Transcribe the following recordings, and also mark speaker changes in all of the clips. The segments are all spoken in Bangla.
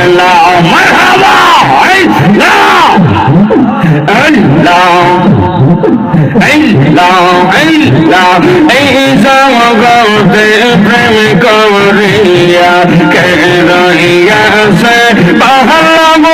Speaker 1: জালা মারহাবা আল্লাহ আল্লাহ আল্লাহ আল্লাহ এই জগতে প্রেম করিয়া কে রইয়া সে বাহালাম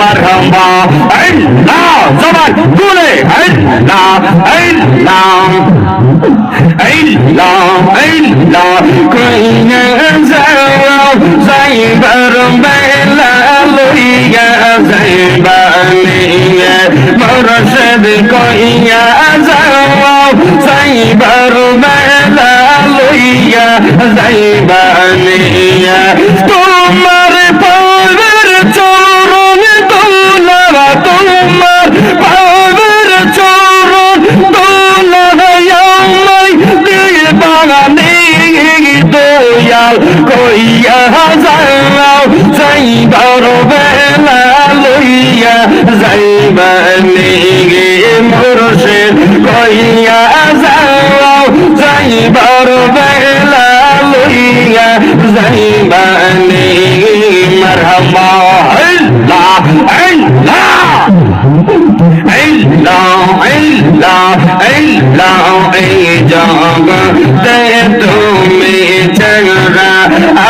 Speaker 1: মারহাবা আল্লাহ জবান তুলে। আল্লাহ আল্লাহ আল্লাহ আল্লাহ কইনা যাও, যাইবার বেলা লইয়া যাইবানিয়া। মরশদ কইয়া যাও, যাইবার বেলা লইয়া যাইবানিয়া। যাইবার বেলা লইয়া যাইবানে গে মুর্শিদ, কইয়া যাও যাইবার বেলা লইয়া যাইবানে মারহাবা। আল্লাহ আল্লাহ আল্লাহ আল্লাহ আল্লাহ এই জগতে তুমি চরা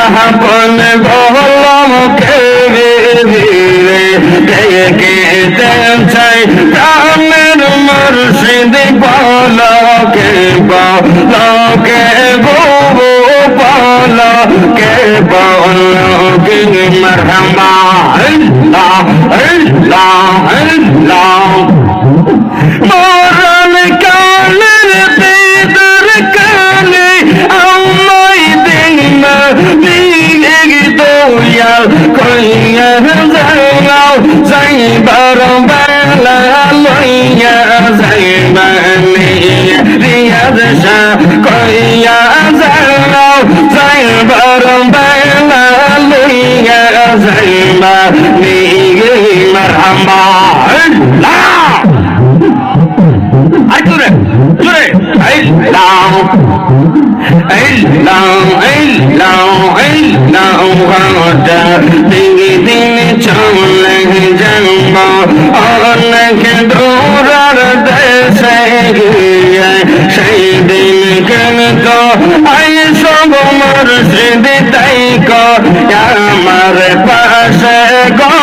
Speaker 1: আপন ভোলম দেখে চাই প্রাণের মুর্শিদ বলকে বলকে গো বলকে বলকে যাইবার বেলা লইয়া যাইবানি রিয়াদ শাহ কইয়া যাও যাইবার বেলা লইয়া যাইবানি মারহাবা আল্লাহ আর জোরে জোরে আল্লাহ আল্লাহ আল্লাহ আল্লাহ হাওয়াটা দিনে দিনে চলে যাব অনেক দূরার দেশে গিয়ে সেই দিন কেন তো আই সব মুর্শিদ তাই কো আমার পাশে গো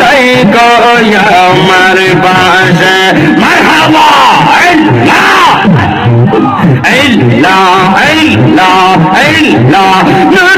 Speaker 1: তাই আমার পাশে মারহাবা আল্লাহ আল্লাহ আল্লাহ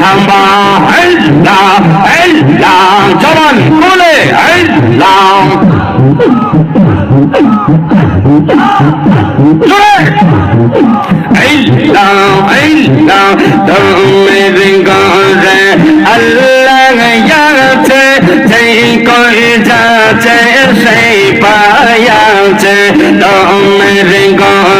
Speaker 1: মারহামা আল্লাহ আল্লাহ জবান Allah, Allah, তোমার গরে আল্লাহ যাচ্ছে সেই কই যাচ্ছে সেই পায়াছে। তোমার গরে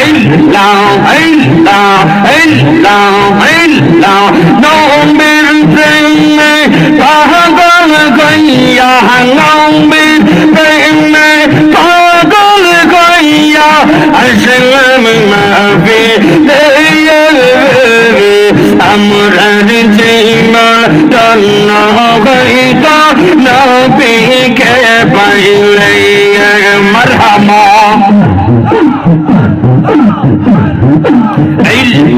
Speaker 1: আল্লাহ আল্লাহ আল্লাহ আল্লাহ নমের প্রেমে পাগল গইয়া নমের প্রেমে পাগল গইয়া আসলাম মাফি আমরার জীবন তন্ন হইত নবীকে পাইলে মরহামা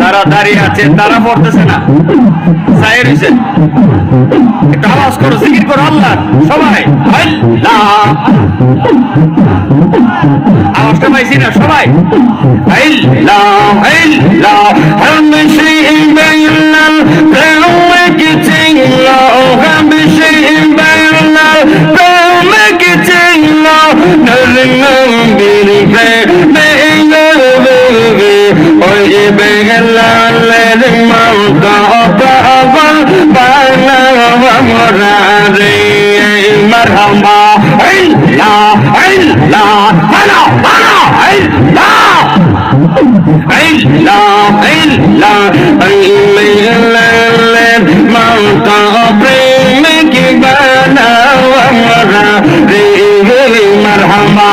Speaker 1: যারা দাঁড়িয়ে আছে, তারা পড়তেছে না। হয়েছে আওয়াজ করো, জিকির করো, আল্লাহ, সবাই আওয়াজটা পাইছি না, সবাই ওই বেঙ্গলালের মাউকা পাগল বাংলা আমরা রে মারহামা আল্লাহ আল্লাহ বানা বানা আল্লাহ আল্লাহ আল্লাহ আল্লাহ মাউকা প্রেম কি বানা আমরা রে মারহামা